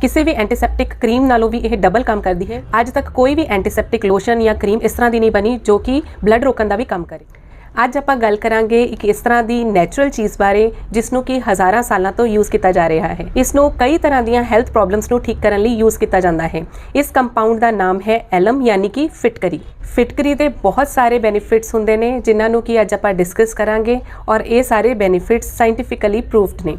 ਕਿਸੇ ਵੀ antiseptic cream ਨਾਲੋਂ ਵੀ ਇਹ ਡਬਲ ਕੰਮ ਕਰਦੀ ਹੈ ਅੱਜ ਤੱਕ ਕੋਈ ਵੀ ਐਂਟੀਸੈਪਟਿਕ ਲੋਸ਼ਨ ਜਾਂ ਕਰੀਮ ਇਸ ਤਰ੍ਹਾਂ ਦੀ ਨਹੀਂ ਬਣੀ ਜੋ ਕਿ ਬਲੱਡ ਰੋਕਣ ਦਾ ਵੀ ਕੰਮ ਕਰੇ ਅੱਜ ਆਪਾਂ ਗੱਲ ਕਰਾਂਗੇ ਇੱਕ ਇਸ ਤਰ੍ਹਾਂ ਦੀ ਨੈਚੁਰਲ ਚੀਜ਼ ਬਾਰੇ ਜਿਸ ਨੂੰ ਕਿ ਹਜ਼ਾਰਾਂ ਸਾਲਾਂ ਤੋਂ ਯੂਜ਼ ਕੀਤਾ ਜਾ ਰਿਹਾ ਹੈ ਇਸ ਨੂੰ ਕਈ ਤਰ੍ਹਾਂ ਦੀਆਂ ਹੈਲਥ ਪ੍ਰੋਬਲਮਸ ਨੂੰ ਠੀਕ ਕਰਨ ਲਈ ਯੂਜ਼ ਕੀਤਾ ਜਾਂਦਾ ਹੈ ਇਸ ਕੰਪਾਊਂਡ ਦਾ ਨਾਮ ਹੈ ਐਲਮ ਯਾਨੀ ਕਿ ਫਿਟਕਰੀ ਫਿਟਕਰੀ ਦੇ ਬਹੁਤ ਸਾਰੇ ਬੈਨੀਫਿਟਸ ਹੁੰਦੇ ਨੇ ਜਿਨ੍ਹਾਂ ਨੂੰ ਕਿ ਅੱਜ ਆਪਾਂ ਡਿਸਕਸ ਕਰਾਂਗੇ ਔਰ ਇਹ ਸਾਰੇ ਬੈਨੀਫਿਟਸ ਸਾਇੰਟੀਫਿਕਲੀ ਪ੍ਰੂਵਡ ਨੇ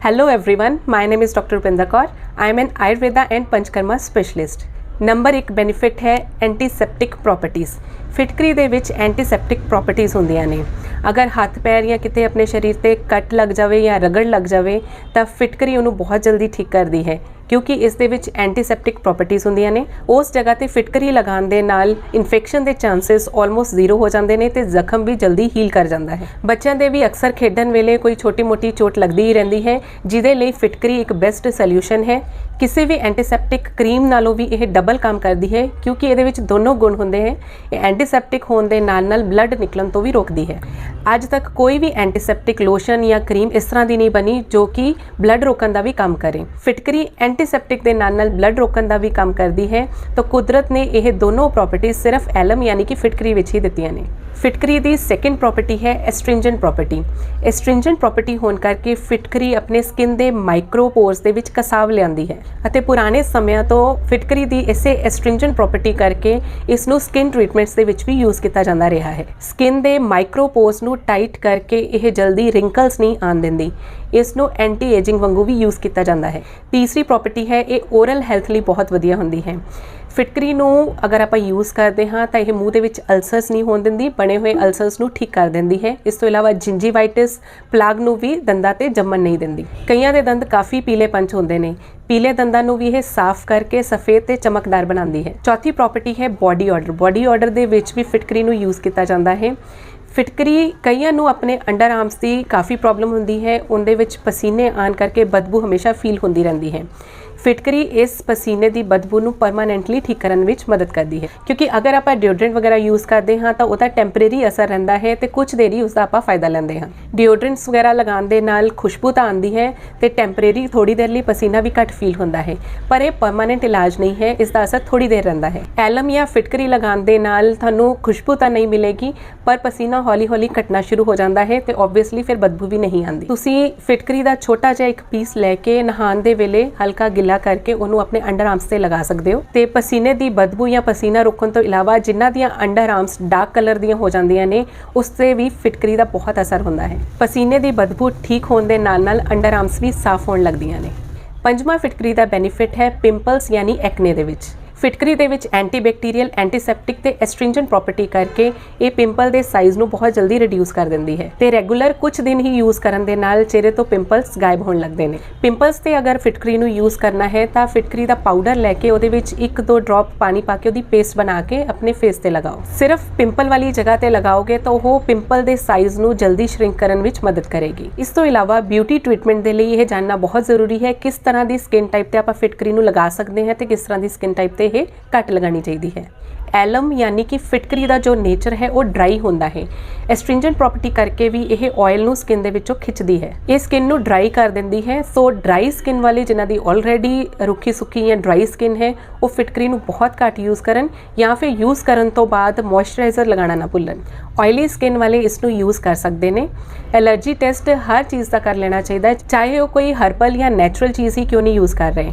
Hello everyone, my name is Dr. Rupinder Kaur. I am an Ayurveda and Panchkarma specialist. Number 1 benefit ਹੈ ਐਂਟੀਸੈਪਟਿਕ ਪ੍ਰੋਪਰਟੀਜ਼ ਫਿਟਕਰੀ ਦੇ ਵਿੱਚ ਐਂਟੀਸੈਪਟਿਕ ਪ੍ਰੋਪਰਟੀਜ਼ ਹੁੰਦੀਆਂ ਨੇ ਅਗਰ ਹੱਥ ਪੈਰ ਜਾਂ ਕਿਤੇ ਆਪਣੇ ਸਰੀਰ ਤੇ ਕੱਟ ਲੱਗ ਜਾਵੇ ਜਾਂ ਰਗੜ ਲੱਗ ਜਾਵੇ ਤਾਂ ਫਿਟਕਰੀ ਉਹਨੂੰ ਬਹੁਤ ਜਲਦੀ ਠੀਕ ਕਰਦੀ ਹੈ ਕਿਉਂਕਿ ਇਸ ਦੇ ਵਿੱਚ ਐਂਟੀਸੈਪਟਿਕ ਪ੍ਰੋਪਰਟੀਆਂ ਹੁੰਦੀਆਂ ਨੇ। ਉਸ ਜਗ੍ਹਾ ਤੇ ਫਿਟਕਰੀ ਲਗਾਉਣ ਦੇ ਨਾਲ ਇਨਫੈਕਸ਼ਨ ਦੇ ਚਾਂਸਸ ਆਲਮੋਸਟ ਜ਼ੀਰੋ ਹੋ ਜਾਂਦੇ ਨੇ ਤੇ ਜ਼ਖਮ ਵੀ ਜਲਦੀ ਹੀਲ ਕਰ ਜਾਂਦਾ ਹੈ। ਬੱਚਿਆਂ ਦੇ ਵੀ ਅਕਸਰ ਖੇਡਣ ਵੇਲੇ ਕੋਈ ਛੋਟੀ-ਮੋਟੀ ਚੋਟ ਲੱਗਦੀ ਹੀ ਰਹਿੰਦੀ ਹੈ, ਜਿਹਦੇ ਲਈ ਫਿਟਕਰੀ ਇੱਕ ਬੈਸਟ ਸੋਲੂਸ਼ਨ ਹੈ। ਕਿਸੇ ਵੀ ਐਂਟੀਸੈਪਟਿਕ ਕਰੀਮ ਨਾਲੋਂ ਵੀ ਇਹ ਡਬਲ ਕੰਮ ਕਰਦੀ ਹੈ, ਕਿਉਂਕਿ ਇਹਦੇ ਵਿੱਚ ਦੋਨੋਂ ਗੁਣ ਹੁੰਦੇ ਹਨ ਇਹ ਐਂਟੀਸੈਪਟਿਕ ਹੋਣ ਦੇ ਨਾਲ-ਨਾਲ ਬਲੱਡ ਨਿਕਲਣ ਤੋਂ ਵੀ ਰੋਕਦੀ ਹੈ। ਅੱਜ ਤੱਕ ਕੋਈ ਵੀ ਐਂਟੀਸੈਪਟਿਕ ਲੋਸ਼ਨ ਜਾਂ ਕਰੀਮ ਇਸ ਤਰ੍ਹਾਂ ਦੀ ਨਹੀਂ ਬਣੀ ਜੋ ਕਿ ਬਲੱਡ ਰੋਕਣ ਦਾ ਵੀ ਕੰਮ ਕਰੇ। ਫਿਟਕਰੀ ਐਂਟੀਸੈਪਟਿਕ ਦੇ ਨਾਲ-ਨਾਲ ਬਲੱਡ ਰੋਕਣ ਦਾ ਵੀ ਕੰਮ ਕਰਦੀ ਹੈ। ਤਾਂ ਕੁਦਰਤ ਨੇ ਇਹ ਦੋਨੋਂ ਪ੍ਰੋਪਰਟੀਆਂ ਸਿਰਫ ਐਲਮ ਯਾਨੀ ਕਿ ਫਿਟਕਰੀ ਵਿੱਚ ਹੀ ਦਿੱਤੀਆਂ ਨੇ। ਫਿਟਕਰੀ ਦੀ ਸੈਕੰਡ ਪ੍ਰੋਪਰਟੀ ਹੈ ਐਸਟ੍ਰਿੰਜੈਂਟ ਪ੍ਰੋਪਰਟੀ ਐਸਟ੍ਰਿੰਜੈਂਟ ਪ੍ਰੋਪਰਟੀ ਹੋਣ ਕਰਕੇ ਫਿਟਕਰੀ ਆਪਣੇ ਸਕਿਨ ਦੇ ਮਾਈਕਰੋਪੋਰਸ ਦੇ ਵਿੱਚ ਕਸਾਵ ਲਿਆਂਦੀ ਹੈ ਅਤੇ ਪੁਰਾਣੇ ਸਮਿਆਂ ਤੋਂ ਫਿਟਕਰੀ ਦੀ ਇਸੇ ਐਸਟ੍ਰਿੰਜੈਂਟ ਪ੍ਰੋਪਰਟੀ ਕਰਕੇ ਇਸ ਨੂੰ ਸਕਿਨ ਟ੍ਰੀਟਮੈਂਟਸ ਦੇ ਵਿੱਚ ਵੀ ਯੂਜ਼ ਕੀਤਾ ਜਾਂਦਾ ਰਿਹਾ ਹੈ। ਸਕਿਨ ਦੇ ਮਾਈਕਰੋਪੋਰਸ ਨੂੰ ਟਾਈਟ ਕਰਕੇ ਇਹ ਜਲਦੀ ਰਿੰਕਲਸ ਨਹੀਂ ਆਣ ਦਿੰਦੀ। ਇਸ ਨੂੰ ਐਂਟੀ ਏਜਿੰਗ ਵਾਂਗੂ ਵੀ ਯੂਜ਼ ਕੀਤਾ ਜਾਂਦਾ ਹੈ। ਤੀਸਰੀ ਪ੍ਰੋਪਰਟੀ ਹੈ, ਇਹ ਓਰਲ ਹੈਲਥ ਲਈ ਬਹੁਤ ਵਧੀਆ ਹੁੰਦੀ ਹੈ। ਫਿਟਕਰੀ ਨੂੰ ਅਗਰ ਆਪਾਂ ਯੂਜ਼ ਕਰਦੇ ਹਾਂ, ਤਾਂ ਇਹ ਮੂੰਹ ਦੇ ਵਿੱਚ ਅਲਸਰਸ ਨਹੀਂ ਹੋਣ ਦਿੰਦੀ, ਬਣੇ ਹੋਏ ਅਲਸਰਸ ਨੂੰ ਠੀਕ ਕਰ ਦਿੰਦੀ ਹੈ। ਇਸ ਤੋਂ ਇਲਾਵਾ ਜਿੰਜੀਵਾਈਟਿਸ ਪਲਾਗ ਨੂੰ ਵੀ ਦੰਦਾਂ ਤੇ ਜੰਮਣ ਨਹੀਂ ਦਿੰਦੀ। ਕਈਆਂ ਦੇ ਦੰਦ ਕਾਫੀ ਪੀਲੇ ਪੰਚ ਹੁੰਦੇ ਨੇ। ਪੀਲੇ ਦੰਦਾਂ ਨੂੰ ਵੀ ਇਹ ਸਾਫ਼ ਕਰਕੇ ਸਫੇਦ ਤੇ ਚਮਕਦਾਰ ਬਣਾਉਂਦੀ ਹੈ। ਚੌਥੀ ਪ੍ਰੋਪਰਟੀ ਹੈ ਬਾਡੀ ਆਰਡਰ ਬਾਡੀ ਆਰਡਰ ਦੇ ਵਿੱਚ ਵੀ ਫਿਟਕਰੀ ਨੂੰ ਯੂਜ਼ ਕੀਤਾ ਜਾਂਦਾ ਹੈ। ਫਿਟਕਰੀ ਕਈਆਂ ਨੂੰ ਆਪਣੇ ਅੰਡਰ ਆਰਮਸ ਦੀ ਕਾਫੀ ਪ੍ਰੋਬਲਮ ਹੁੰਦੀ ਹੈ, ਉਹਦੇ ਵਿੱਚ ਪਸੀਨੇ ਆਣ ਕਰਕੇ ਬਦਬੂ ਹਮੇਸ਼ਾ ਫੀਲ ਹੁੰਦੀ ਰਹਿੰਦੀ ਹੈ। ਫਿਟਕਰੀ ਇਸ ਪਸੀਨੇ ਦੀ ਬਦਬੂ ਨੂੰ ਪਰਮਾਨੈਂਟਲੀ ਠੀਕ ਕਰਨ ਵਿੱਚ ਮਦਦ ਕਰਦੀ ਹੈ। ਕਿਉਂਕਿ ਅਗਰ ਆਪਾਂ ਡਿਓਡਰੈਂਟ ਵਗੈਰਾ ਯੂਜ਼ ਕਰਦੇ ਹਾਂ, ਤਾਂ ਉਹਦਾ ਟੈਂਪਰੇਰੀ ਅਸਰ ਰਹਿੰਦਾ ਹੈ ਤੇ ਕੁਝ ਦੇਰੀ ਉਸ ਦਾ ਆਪਾਂ ਫਾਇਦਾ ਲੈਂਦੇ ਹਾਂ। ਡਿਓਡਰੈਂਟਸ ਵਗੈਰਾ ਲਗਾਉਣ ਦੇ ਨਾਲ ਖੁਸ਼ਬੂ ਤਾਂ ਆਉਂਦੀ ਹੈ ਤੇ ਟੈਂਪਰੇਰੀ ਥੋੜੀ ਦੇਰ ਲਈ ਪਸੀਨਾ ਵੀ ਘੱਟ ਫੀਲ ਹੁੰਦਾ ਹੈ। ਪਰ ਇਹ ਪਰਮਾਨੈਂਟ ਇਲਾਜ ਨਹੀਂ ਹੈ, ਇਸ ਦਾ ਅਸਰ ਥੋੜੀ ਦੇਰ ਰਹਿੰਦਾ ਹੈ। ਐਲਮ ਜਾਂ ਫਿਟਕਰੀ ਲਗਾਉਣ ਦੇ ਨਾਲ ਤੁਹਾਨੂੰ ਖੁਸ਼ਬੂ ਤਾਂ ਨਹੀਂ ਮਿਲੇਗੀ, ਪਰ ਪਸੀਨਾ ਹੌਲੀ-ਹੌਲੀ ਘਟਣਾ ਸ਼ੁਰੂ ਹੋ ਜਾਂਦਾ ਹੈ ਤੇ ਆਬਵੀਅਸਲੀ ਫਿਰ ਬਦਬੂ ਵੀ ਨਹੀਂ ਆਉਂਦੀ। ਤੁਸੀਂ ਫਿਟਕਰੀ ਦਾ ਛੋਟਾ ਜਿਹਾ ਇੱਕ ਪੀਸ ਲੈ ਕੇ ਨਹਾਉਣ ਦੇ ਵੇਲੇ ਹਲਕਾ ਗਿੱਲਾ ਕਰਕੇ ਉਹਨੂੰ ਆਪਣੇ ਅੰਡਰ ਆਰਮਸ ਤੇ ਲਗਾ ਸਕਦੇ ਹੋ। ਤੇ ਪਸੀਨੇ ਦੀ ਬਦਬੂ ਜਾਂ ਪਸੀਨਾ ਰੋਕਣ ਤੋਂ ਇਲਾਵਾ ਜਿਨ੍ਹਾਂ ਦੀਆਂ ਅੰਡਰ ਆਰਮਸ ਡਾਰਕ ਕਲਰ ਦੀਆਂ ਹੋ ਜਾਂਦੀਆਂ ਨੇ, ਉਸ ਤੇ ਵੀ ਫਿਟਕਰੀ ਦਾ ਬਹੁਤ ਅਸਰ ਹੁੰਦਾ ਹੈ। ਪਸੀਨੇ ਦੀ ਬਦਬੂ ਠੀਕ ਹੋਣ ਦੇ ਨਾਲ-ਨਾਲ ਅੰਡਰ ਆਰਮਸ ਵੀ ਸਾਫ਼ ਹੋਣ ਲੱਗਦੀਆਂ ਨੇ। ਪੰਜਵਾਂ ਫਿਟਕਰੀ ਦਾ ਬੈਨੀਫਿਟ ਹੈ ਪਿੰਪਲਸ ਯਾਨੀ ਐਕਨੇ ਦੇ ਵਿੱਚ। ਫਿਟਕਰੀ ਦੇ ਵਿੱਚ ਐਂਟੀਬੈਕਟੀਰੀਅਲ, ਐਂਟੀਸੈਪਟਿਕ ਤੇ ਐਸਟ੍ਰਿੰਜੈਂਟ ਪ੍ਰੋਪਰਟੀ ਕਰਕੇ ਇਹ ਪਿੰਪਲ ਦੇ ਸਾਈਜ਼ ਨੂੰ ਬਹੁਤ ਜਲਦੀ ਰਿਡਿਊਸ ਕਰ ਦਿੰਦੀ ਹੈ ਤੇ ਰੈਗੂਲਰ ਕੁਝ ਦਿਨ ਹੀ ਯੂਜ਼ ਕਰਨ ਦੇ ਨਾਲ ਚਿਹਰੇ ਤੋਂ ਪਿੰਪਲਸ ਗਾਇਬ ਹੋਣ ਲੱਗਦੇ ਨੇ। ਪਿੰਪਲਸ ਤੇ ਅਗਰ ਫਿਟਕਰੀ ਨੂੰ ਯੂਜ਼ ਕਰਨਾ ਹੈ ਤਾਂ ਫਿਟਕਰੀ ਦਾ ਪਾਊਡਰ ਲੈ ਕੇ ਉਹਦੇ ਵਿੱਚ ਇੱਕ ਦੋ ਡ੍ਰੌਪ ਪਾਣੀ ਪਾ ਕੇ ਉਹਦੀ ਪੇਸਟ ਬਣਾ ਕੇ ਆਪਣੇ ਫੇਸ ਤੇ ਲਗਾਓ। ਸਿਰਫ ਪਿੰਪਲ ਵਾਲੀ ਜਗ੍ਹਾ ਤੇ ਲਗਾਓਗੇ ਤਾਂ ਉਹ ਪਿੰਪਲ ਦੇ ਸਾਈਜ਼ ਨੂੰ ਜਲਦੀ ਸ਼ਰਿੰਕ ਕਰਨ ਵਿੱਚ ਮਦਦ ਕਰੇਗੀ। ਇਸ ਤੋਂ ਇਲਾਵਾ ਬਿਊਟੀ ਟ੍ਰੀਟਮੈਂਟ ਦੇ ਲਈ ਇਹ ਜਾਨਣਾ ਬਹੁਤ ਜ਼ਰੂਰੀ ਹੈ ਕਿਸ ਤਰ੍ਹਾਂ ਦੀ ਸਕਿਨ ਟਾਈਪ ਤੇ ਆਪਾਂ ਫਿਟਕਰੀ ਨੂੰ ਲਗਾ ਸਕਦੇ ਹਾਂ ਤੇ ਕਿਸ ਤਰ੍ਹਾਂ ਦੀ ਸਕਿਨ ਟਾਈਪ ਤੇ ਇਹ ਘੱਟ ਲਗਾਣੀ ਚਾਹੀਦੀ ਹੈ। ਐਲਮ ਯਾਨੀ ਕਿ ਫਿਟਕਰੀ ਦਾ ਜੋ ਨੇਚਰ ਹੈ, ਉਹ ਡਰਾਈ ਹੁੰਦਾ ਹੈ। ਐਸਟ੍ਰਿੰਜੈਂਟ ਪ੍ਰੋਪਰਟੀ ਕਰਕੇ ਵੀ ਇਹ ਆਇਲ ਨੂੰ ਸਕਿਨ ਦੇ ਵਿੱਚੋਂ ਖਿੱਚਦੀ ਹੈ। ਇਹ ਸਕਿਨ ਨੂੰ ਡਰਾਈ ਕਰ ਦਿੰਦੀ ਹੈ। ਸੋ ਡਰਾਈ ਸਕਿਨ ਵਾਲੇ ਜਿਨ੍ਹਾਂ ਦੀ ਆਲਰੇਡੀ ਰੁੱਖੀ ਸੁੱਕੀ ਜਾਂ ਡਰਾਈ ਸਕਿਨ ਹੈ ਉਹ ਫਿਟਕਰੀ ਨੂੰ ਬਹੁਤ ਘੱਟ ਯੂਜ਼ ਕਰਨ ਜਾਂ ਫਿਰ ਯੂਜ਼ ਕਰਨ ਤੋਂ ਬਾਅਦ ਮੋਇਸਚਰਾਈਜ਼ਰ ਲਗਾਉਣਾ ਨਾ ਭੁੱਲਣ। ਆਇਲੀ ਸਕਿਨ ਵਾਲੇ ਇਸ ਨੂੰ ਯੂਜ਼ ਕਰ ਸਕਦੇ ਨੇ। ਐਲਰਜੀ ਟੈਸਟ ਹਰ ਚੀਜ਼ ਦਾ ਕਰ ਲੈਣਾ ਚਾਹੀਦਾ ਹੈ, ਚਾਹੇ ਉਹ ਕੋਈ ਹਰਬਲ ਜਾਂ ਨੈਚੁਰਲ ਚੀਜ਼ ਹੀ ਕਿਉਂ ਨਹੀਂ ਯੂਜ਼ ਕਰ ਰਹੇ।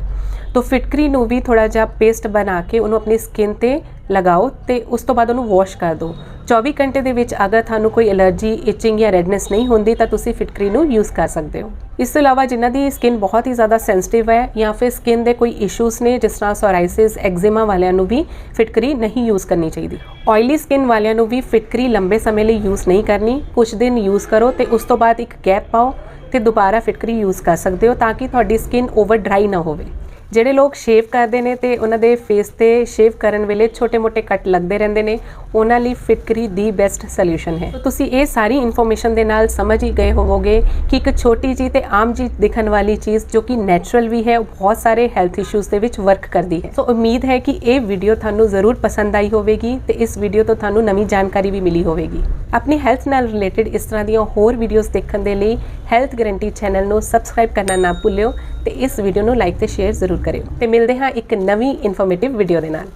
ਤੋ ਫਿਟਕਰੀ ਨੂੰ ਵੀ ਥੋੜਾ ਜਿਹਾ ਪੇਸਟ ਬਣਾ ਕੇ ਉਹਨੂੰ ਆਪਣੀ ਸਕਿਨ ਤੇ ਲਗਾਓ ਤੇ ਉਸ ਤੋਂ ਬਾਅਦ ਉਹਨੂੰ ਵਾਸ਼ ਕਰ ਦਿਓ। 24 ਘੰਟੇ ਦੇ ਵਿੱਚ ਅਗਰ ਤੁਹਾਨੂੰ ਕੋਈ ਐਲਰਜੀ ਇਚਿੰਗ ਜਾਂ ਰੈਡਨੈਸ ਨਹੀਂ ਹੁੰਦੀ ਤਾਂ ਤੁਸੀਂ ਫਿਟਕਰੀ ਨੂੰ ਯੂਜ਼ ਕਰ ਸਕਦੇ ਹੋ। ਇਸ ਤੋਂ ਇਲਾਵਾ ਜਿਨ੍ਹਾਂ ਦੀ ਸਕਿਨ ਬਹੁਤ ਹੀ ਜ਼ਿਆਦਾ ਸੈਂਸਿਟਿਵ ਹੈ ਜਾਂ ਫਿਰ ਸਕਿਨ ਦੇ ਕੋਈ ਇਸ਼ੂਜ਼ ਨੇ, ਜਿਸ ਤਰ੍ਹਾਂ ਸੋਰਾਇਸਿਸ ਐਗਜ਼ੀਮਾ ਵਾਲਿਆਂ ਨੂੰ ਵੀ ਫਿਟਕਰੀ ਨਹੀਂ ਯੂਜ਼ ਕਰਨੀ ਚਾਹੀਦੀ। ਆਇਲੀ ਸਕਿਨ ਵਾਲਿਆਂ ਨੂੰ ਵੀ ਫਿਟਕਰੀ ਲੰਬੇ ਸਮੇਂ ਲਈ ਯੂਜ਼ ਨਹੀਂ ਕਰਨੀ। ਕੁਝ ਦਿਨ ਯੂਜ਼ ਕਰੋ ਤੇ ਉਸ ਤੋਂ ਬਾਅਦ ਇੱਕ ਗੈਪ ਪਾਓ ਤੇ ਦੁਬਾਰਾ ਫਿਟਕਰੀ ਯੂਜ਼ ਕਰ ਸਕਦੇ ਹੋ ਤਾਂ ਕਿ ਤੁਹਾਡੀ ਸਕਿਨ ਓਵਰ ਡਰਾਈ ਨਾ ਹੋਵੇ। ਜਿਹੜੇ ਲੋਕ ਸ਼ੇਵ ਕਰਦੇ ਨੇ ਤੇ ਉਹਨਾਂ ਦੇ ਫੇਸ ਤੇ ਸ਼ੇਵ ਕਰਨ ਵੇਲੇ ਛੋਟੇ-ਮੋਟੇ ਕੱਟ ਲੱਗਦੇ ਰਹਿੰਦੇ ਨੇ, ਉਹਨਾਂ ਲਈ ਫਿਟਕਰੀ ਦੀ ਬੈਸਟ ਸੋਲੂਸ਼ਨ ਹੈ। ਤੁਸੀਂ ਇਹ ਸਾਰੀ ਇਨਫੋਰਮੇਸ਼ਨ ਦੇ ਨਾਲ ਸਮਝ ਹੀ ਗਏ ਹੋਵੋਗੇ ਕਿ ਇੱਕ ਛੋਟੀ ਜੀ ਤੇ ਆਮ ਜੀ ਦਿਖਣ ਵਾਲੀ ਚੀਜ਼ ਜੋ ਕਿ ਨੈਚੁਰਲ ਵੀ ਹੈ, ਉਹ ਬਹੁਤ ਸਾਰੇ ਹੈਲਥ ਇਸ਼ੂਜ਼ ਦੇ ਵਿੱਚ ਵਰਕ ਕਰਦੀ ਹੈ। ਸੋ ਉਮੀਦ ਹੈ ਕਿ ਇਹ ਵੀਡੀਓ ਤੁਹਾਨੂੰ ਜ਼ਰੂਰ ਪਸੰਦ ਆਈ ਹੋਵੇਗੀ ਤੇ ਇਸ ਵੀਡੀਓ ਤੋਂ ਤੁਹਾਨੂੰ ਨਵੀਂ ਜਾਣਕਾਰੀ ਵੀ ਮਿਲੀ ਹੋਵੇਗੀ। ਆਪਣੀ ਹੈਲਥ ਨਾਲ ਰਿਲੇਟਡ ਇਸ ਤਰ੍ਹਾਂ ਦੀਆਂ ਹੋਰ ਵੀਡੀਓਜ਼ ਦੇਖਣ ਦੇ ਲਈ ਹੈਲਥ ਗਰੰਟੀ ਚੈਨਲ ਨੂੰ ਸਬਸਕ੍ਰਾਈਬ ਕਰਨਾ ਨਾ ਭੁੱਲਿਓ ਤੇ ਇਸ ਵੀਡੀਓ ਨੂੰ ਲਾਈਕ ਤੇ ਸ਼ੇਅਰ ਜ਼ਰੂਰ ਜ਼ਰੂਰ ਕਰਿਓ ਤੇ ਮਿਲਦੇ ਹਾਂ ਇੱਕ ਨਵੀਂ ਇਨਫੋਰਮੇਟਿਵ ਵੀਡੀਓ ਦੇ ਨਾਲ।